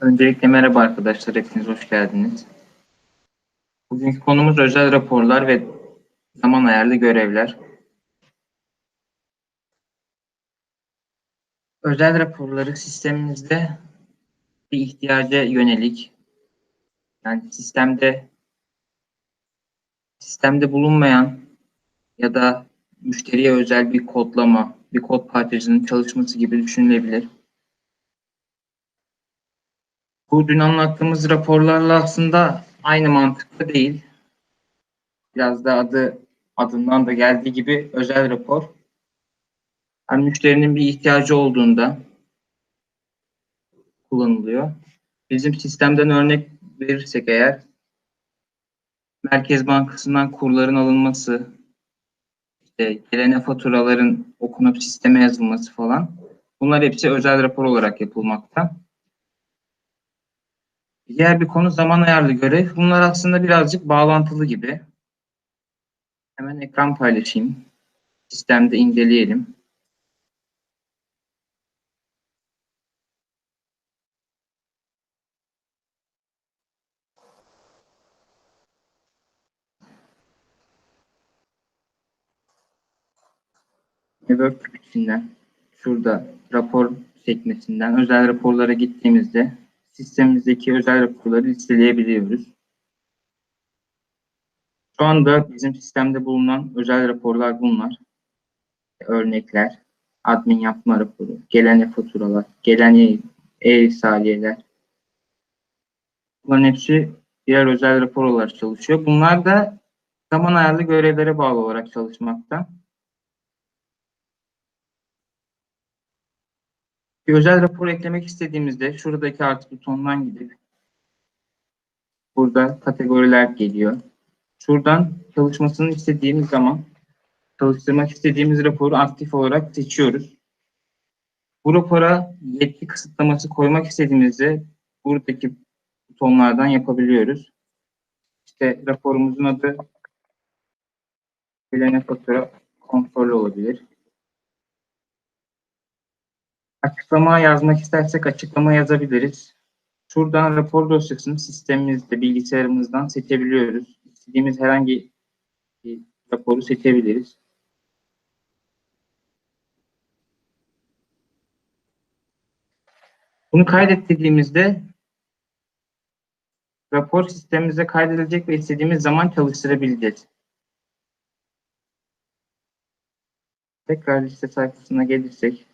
Öncelikle merhaba arkadaşlar, hepiniz hoş geldiniz. Bugünkü konumuz özel raporlar ve zaman ayarlı görevler. Özel raporları sistemimizde bir ihtiyaca yönelik, yani sistemde sistemde bulunmayan ya da müşteriye özel bir kodlama, bir kod parçacığının çalışması gibi düşünülebilir. Bu dün anlattığımız raporlarla aslında aynı mantıkta değil. Biraz da adı adından da geldiği gibi özel rapor. Yani müşterinin bir ihtiyacı olduğunda kullanılıyor. Bizim sistemden örnek verirsek eğer Merkez Bankası'ndan kurların alınması, işte gelen faturaların okunup sisteme yazılması falan bunlar hepsi özel rapor olarak yapılmakta. Diğer bir konu zaman ayarlı görev. Bunlar aslında birazcık bağlantılı gibi. Hemen ekran paylaşayım. Sistemde inceleyelim. Workgroup içinden şurada rapor sekmesinden özel raporlara gittiğimizde sistemimizdeki özel raporları listeleyebiliyoruz. Şu anda bizim sistemde bulunan özel raporlar bunlar. Örnekler, admin yapma raporu, gelen e-faturalar, gelen e-risaliyeler. Bunların hepsi birer özel rapor olarak çalışıyor. Bunlar da zaman ayarlı görevlere bağlı olarak çalışmakta. Bir özel rapor eklemek istediğimizde şuradaki artı butonundan gidip burada kategoriler geliyor. Şuradan çalışmasını istediğimiz zaman çalıştırmak istediğimiz raporu aktif olarak seçiyoruz. Bu rapora yetki kısıtlaması koymak istediğimizde buradaki butonlardan yapabiliyoruz. İşte raporumuzun adı bilene fatura kontrol olabilir. Açıklama yazmak istersek açıklama yazabiliriz. Şuradan rapor dosyasını sistemimizde, bilgisayarımızdan seçebiliyoruz. İstediğimiz herhangi bir raporu seçebiliriz. Bunu kaydet dediğimizde rapor sistemimize kaydedilecek ve istediğimiz zaman çalıştırabileceğiz. Tekrar liste sayfasına gelirsek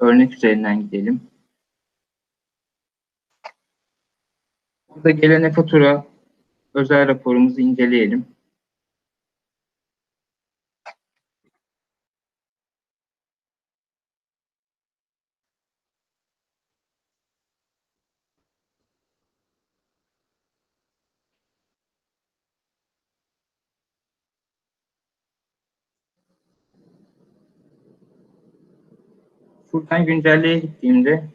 örnek üzerinden gidelim. Burada gelen fatura özel raporumuzu inceleyelim. Buradan güncelleye gittiğimde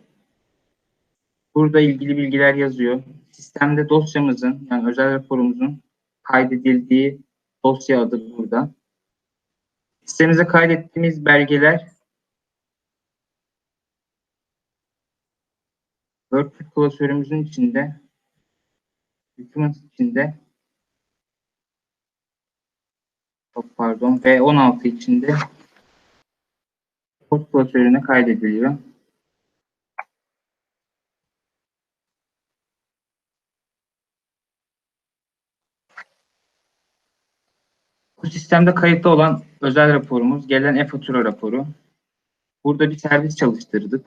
burada ilgili bilgiler yazıyor. Sistemde dosyamızın yani özel raporumuzun kaydedildiği dosya adı burada. Sistemimize kaydettiğimiz belgeler Workbook klasörümüzün içinde hükümet içinde çok pardon V16 içinde kod klasörüne kaydediliyor. Bu sistemde kayıtlı olan özel raporumuz gelen e-fatura raporu. Burada bir servis çalıştırdık.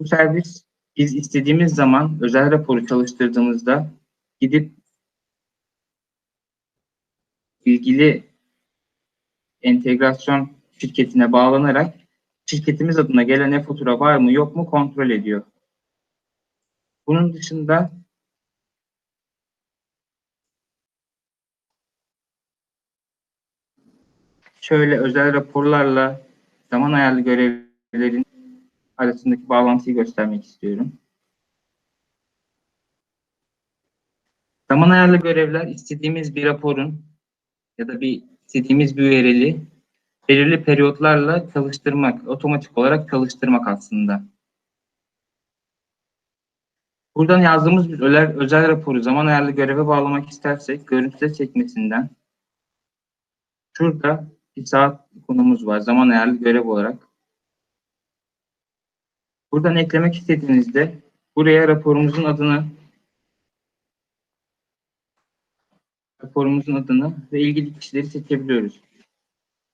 Bu servis biz istediğimiz zaman özel raporu çalıştırdığımızda gidip ilgili entegrasyon şirketine bağlanarak şirketimiz adına gelen e-fatura var mı yok mu kontrol ediyor. Bunun dışında şöyle özel raporlarla zaman ayarlı görevlerin arasındaki bağlantıyı göstermek istiyorum. Zaman ayarlı görevler istediğimiz bir raporun ya da bir istediğimiz bir URL'i belirli periyotlarla çalıştırmak, otomatik olarak çalıştırmak aslında. Buradan yazdığımız bir özel, özel raporu zaman ayarlı göreve bağlamak istersek görüntüle çekmesinden şurada bir saat konumuz var zaman ayarlı görev olarak. Buradan eklemek istediğinizde buraya raporumuzun adını raporumuzun adını ve ilgili kişileri seçebiliyoruz.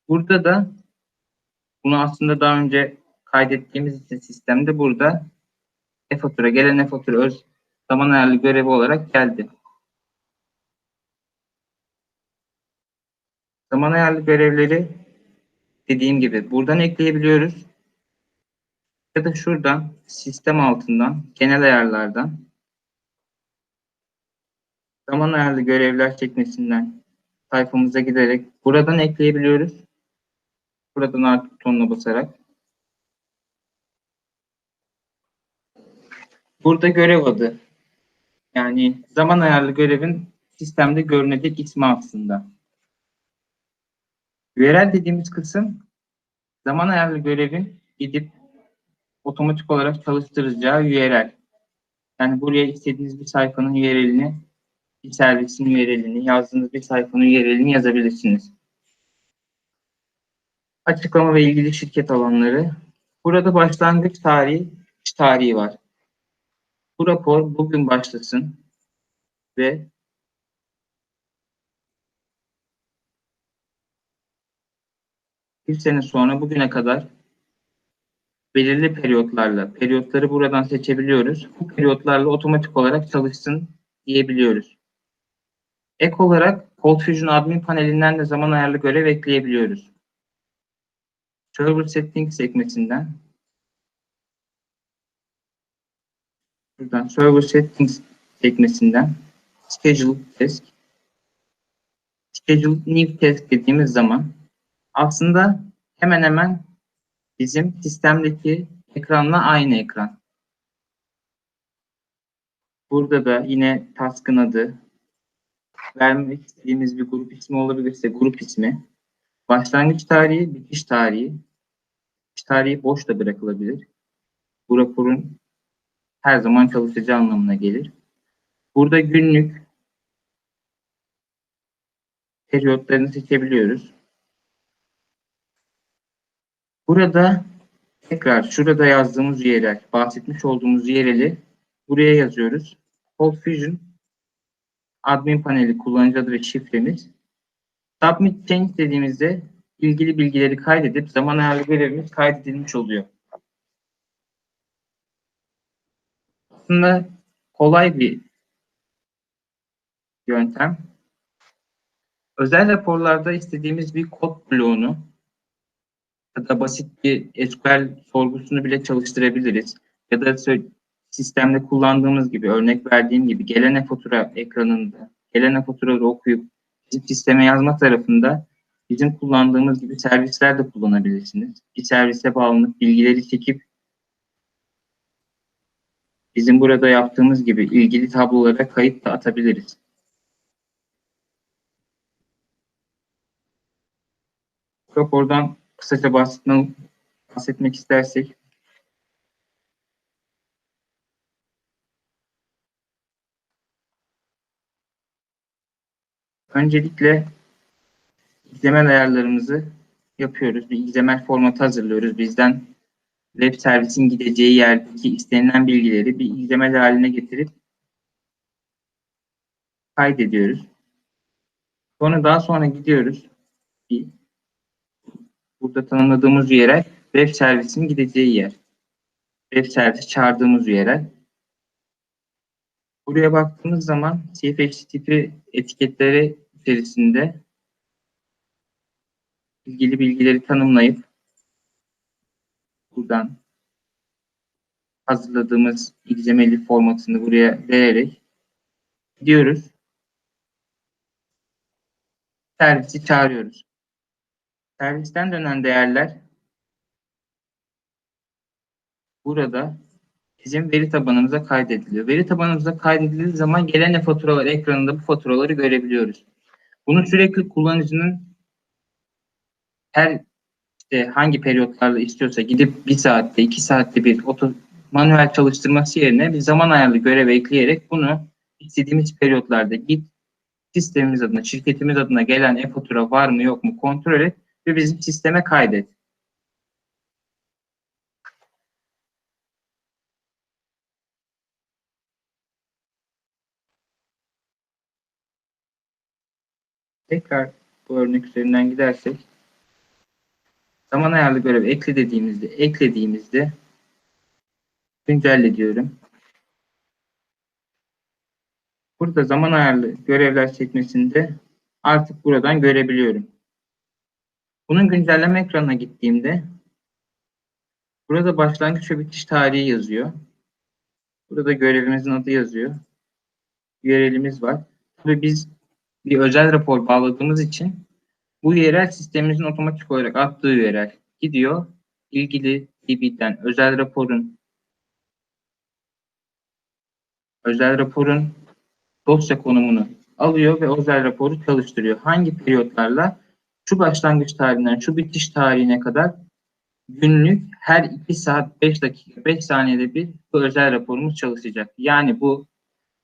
Burada da bunu aslında daha önce kaydettiğimiz için sistemde burada e-fatura, gelen e-fatura öz zaman ayarlı görevi olarak geldi. Zaman ayarlı görevleri dediğim gibi buradan ekleyebiliyoruz. Ya da şuradan sistem altından genel ayarlardan zaman ayarlı görevler sekmesinden sayfamıza giderek buradan ekleyebiliyoruz. Buradan artı butonuna basarak. Burada görev adı. Yani zaman ayarlı görevin sistemde görünecek ismi aslında. URL dediğimiz kısım zaman ayarlı görevin gidip otomatik olarak çalıştıracağı URL. Yani buraya istediğiniz bir sayfanın URL'ini, bir servisin URL'ini, yazdığınız bir sayfanın URL'ini yazabilirsiniz. Açıklama ve ilgili şirket alanları. Burada başlangıç tarihi, çıkış tarihi var. Bu rapor bugün başlasın ve bir sene sonra bugüne kadar belirli periyotlarla, periyotları buradan seçebiliyoruz. Bu periyotlarla otomatik olarak çalışsın diyebiliyoruz. Ek olarak Cold Fusion admin panelinden de zaman ayarlı görev ekleyebiliyoruz. Server Settings sekmesinden. Buradan Server Settings sekmesinden Schedule Task. Schedule New Task dediğimiz zaman aslında hemen hemen bizim sistemdeki ekranla aynı ekran. Burada da yine task'ın adı, vermek istediğimiz bir grup ismi olabilirse grup ismi, başlangıç tarihi, bitiş tarihi, bitiş tarihi boş da bırakılabilir. Bu raporun her zaman çalışacağı anlamına gelir. Burada günlük periyotlarını seçebiliyoruz. Burada tekrar şurada yazdığımız URL, bahsetmiş olduğumuz URL'i buraya yazıyoruz. Cold Fusion admin paneli kullanıcı adı ve şifremiz. Submit change dediğimizde ilgili bilgileri kaydedip zaman ayarlı görevimiz kaydedilmiş oluyor. Aslında kolay bir yöntem. Özel raporlarda istediğimiz bir kod bloğunu ya da basit bir SQL sorgusunu bile çalıştırabiliriz. Ya da sistemde kullandığımız gibi, örnek verdiğim gibi gelen e-fatura ekranında, gelen e-faturaları okuyup bizim sisteme yazma tarafında bizim kullandığımız gibi servisler de kullanabilirsiniz. Bir servise bağlanıp bilgileri çekip bizim burada yaptığımız gibi ilgili tablolara kayıt da atabiliriz. Rapordan kısaca bahsetmek, istersek öncelikle XML ayarlarımızı yapıyoruz. Bir XML formatı hazırlıyoruz. Bizden web servisin gideceği yerdeki istenilen bilgileri bir XML haline getirip kaydediyoruz. Sonra daha sonra gidiyoruz. Bir burada tanımladığımız yere web servisin gideceği yer. Web servisi çağırdığımız yere. Buraya baktığımız zaman CFHTTP etiketleri içerisinde ilgili bilgileri tanımlayıp buradan hazırladığımız XML formatını buraya vererek gidiyoruz. Servisi çağırıyoruz. Servisten dönen değerler burada bizim veri tabanımıza kaydediliyor. Veri tabanımıza kaydedildiği zaman gelen faturalar ekranında bu faturaları görebiliyoruz. Bunu sürekli kullanıcının her işte hangi periyotlarla istiyorsa gidip bir saatte, iki saatte bir oto manuel çalıştırması yerine bir zaman ayarlı görev ekleyerek bunu istediğimiz periyotlarda git sistemimiz adına, şirketimiz adına gelen e-fatura var mı yok mu kontrol et ve bizim sisteme kaydet. Tekrar bu örnek üzerinden gidersek zaman ayarlı görev ekle dediğimizde eklediğimizde güncelle diyorum. Burada zaman ayarlı görevler sekmesinde artık buradan görebiliyorum. Bunun güncelleme ekranına gittiğimde burada başlangıç ve bitiş tarihi yazıyor. Burada görevimizin adı yazıyor. URL'imiz var. Tabii biz bir özel rapor bağladığımız için bu URL sistemimizin otomatik olarak attığı URL gidiyor. İlgili DB'den özel raporun özel raporun dosya konumunu alıyor ve özel raporu çalıştırıyor. Hangi periyotlarla şu başlangıç tarihinden şu bitiş tarihine kadar günlük her 2 saat 5 dakika 5 saniyede bir bu özel raporumuz çalışacak. Yani bu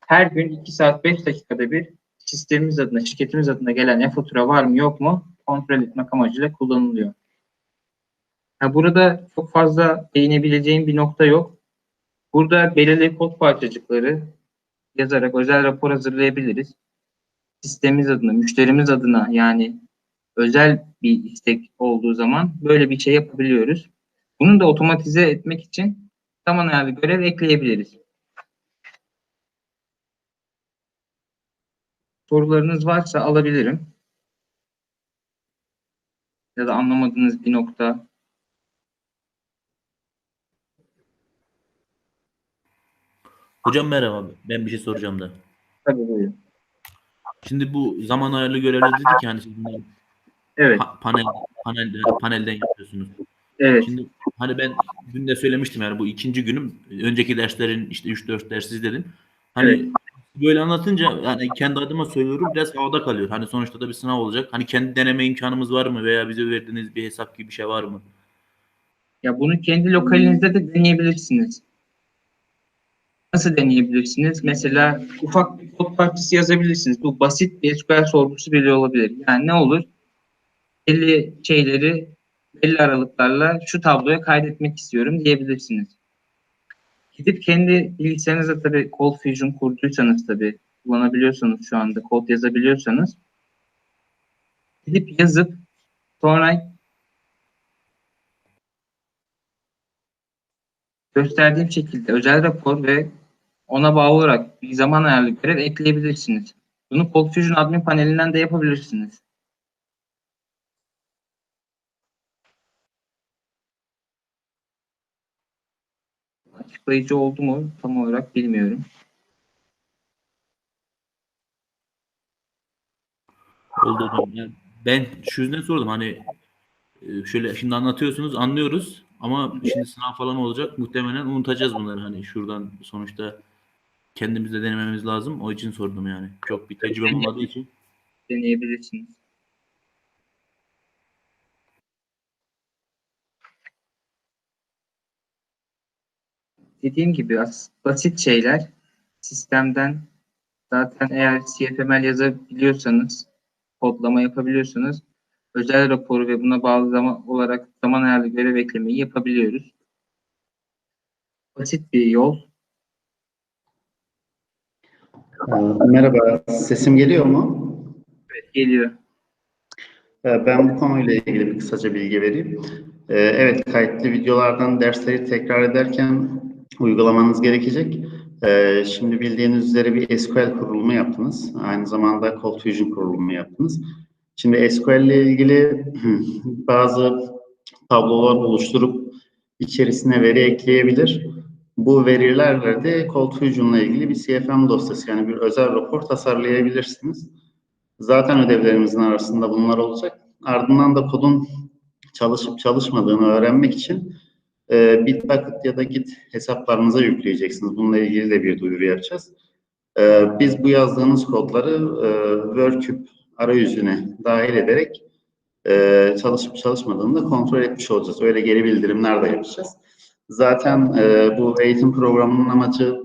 her gün 2 saat 5 dakikada bir sistemimiz adına, şirketimiz adına gelen e-fatura var mı yok mu kontrol etmek amacıyla kullanılıyor. Ha, burada çok fazla değinebileceğim bir nokta yok. Burada belirli kod parçacıkları yazarak özel rapor hazırlayabiliriz. Sistemimiz adına, müşterimiz adına yani özel bir istek olduğu zaman böyle bir şey yapabiliyoruz. Bunu da otomatize etmek için zaman ayarlı görev ekleyebiliriz. Sorularınız varsa alabilirim. Ya da anlamadığınız bir nokta. Hocam merhaba. Ben bir şey soracağım da. Tabii buyurun. Şimdi bu zaman ayarlı görevler dedik ki hani siz bunları Evet, pa- panel panelde panelden yapıyorsunuz. evet. Şimdi hani ben dün de söylemiştim yani bu ikinci günüm önceki derslerin işte 3-4 ders izledim. Hani Evet. Böyle anlatınca yani kendi adıma söylüyorum biraz havada kalıyor. Hani sonuçta da bir sınav olacak. Hani kendi deneme imkanımız var mı veya bize verdiğiniz bir hesap gibi bir şey var mı? Ya bunu kendi lokalinizde de deneyebilirsiniz. Nasıl deneyebilirsiniz? Mesela ufak bir kod parçası yazabilirsiniz. Bu basit bir SQL sorgusu bile olabilir. Yani ne olur? Belli şeyleri belli aralıklarla şu tabloya kaydetmek istiyorum diyebilirsiniz. Gidip kendi bilgisayarınızda tabii Cold Fusion kurduysanız tabii kullanabiliyorsanız şu anda kod yazabiliyorsanız gidip yazıp sonra gösterdiğim şekilde özel rapor ve ona bağlı olarak bir zaman ayarlı görev ekleyebilirsiniz. Bunu Cold Fusion admin panelinden de yapabilirsiniz. Açıklayıcı oldu mu tam olarak bilmiyorum. Oldu hocam. Yani ben şu yüzden sordum hani e, şöyle şimdi anlatıyorsunuz anlıyoruz ama şimdi sınav falan olacak muhtemelen unutacağız bunları hani şuradan sonuçta kendimiz de denememiz lazım. O için sordum yani. Çok bir tecrübem olmadığı için. Deneyebilirsiniz. Dediğim gibi as- basit şeyler sistemden zaten eğer CFML yazabiliyorsanız kodlama yapabiliyorsanız özel raporu ve buna bağlı zaman olarak zaman ayarlı görev eklemeyi yapabiliyoruz. Basit bir yol. Merhaba, sesim geliyor mu? Evet, geliyor. Ee, Ben bu konuyla ilgili bir kısaca bilgi vereyim. Ee, Evet, kayıtlı videolardan dersleri tekrar ederken uygulamanız gerekecek. Ee, Şimdi bildiğiniz üzere bir SQL kurulumu yaptınız. Aynı zamanda Cold Fusion kurulumu yaptınız. Şimdi SQL ile ilgili bazı tablolar oluşturup içerisine veri ekleyebilir. Bu verilerle de Cold Fusion ile ilgili bir CFM dosyası yani bir özel rapor tasarlayabilirsiniz. Zaten ödevlerimizin arasında bunlar olacak. Ardından da kodun çalışıp çalışmadığını öğrenmek için e, Bitbucket ya da Git hesaplarınıza yükleyeceksiniz. Bununla ilgili de bir duyuru yapacağız. E, biz bu yazdığınız kodları e, Workcube arayüzüne dahil ederek e, çalışıp çalışmadığını da kontrol etmiş olacağız. Öyle geri bildirimler de yapacağız. Zaten e, bu eğitim programının amacı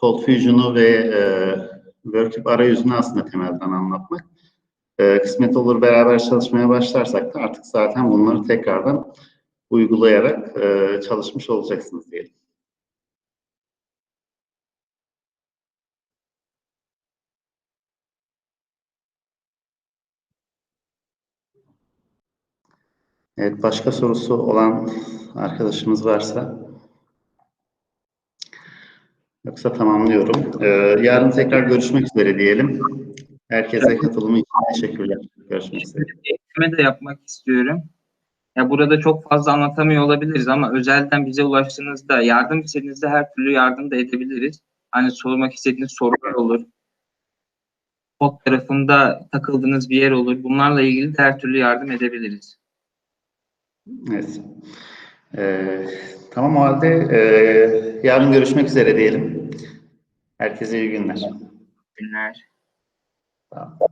Cold Fusion'u ve e, Workip arayüzünü aslında temelden anlatmak. E, kısmet olur beraber çalışmaya başlarsak da artık zaten bunları tekrardan uygulayarak e, çalışmış olacaksınız diyelim. Evet, başka sorusu olan arkadaşımız varsa yoksa tamamlıyorum. Ee, yarın tekrar görüşmek üzere diyelim. Herkese katılımı için teşekkürler. Görüşmek üzere. ekleme de yapmak istiyorum. Ya burada çok fazla anlatamıyor olabiliriz ama özelden bize ulaştığınızda yardım istediğinizde her türlü yardım da edebiliriz. Hani sormak istediğiniz sorular olur. Kod tarafında takıldığınız bir yer olur. Bunlarla ilgili de her türlü yardım edebiliriz. Evet. Ee, tamam o halde ee, yarın görüşmek üzere diyelim. Herkese iyi günler. Günler. Tamam.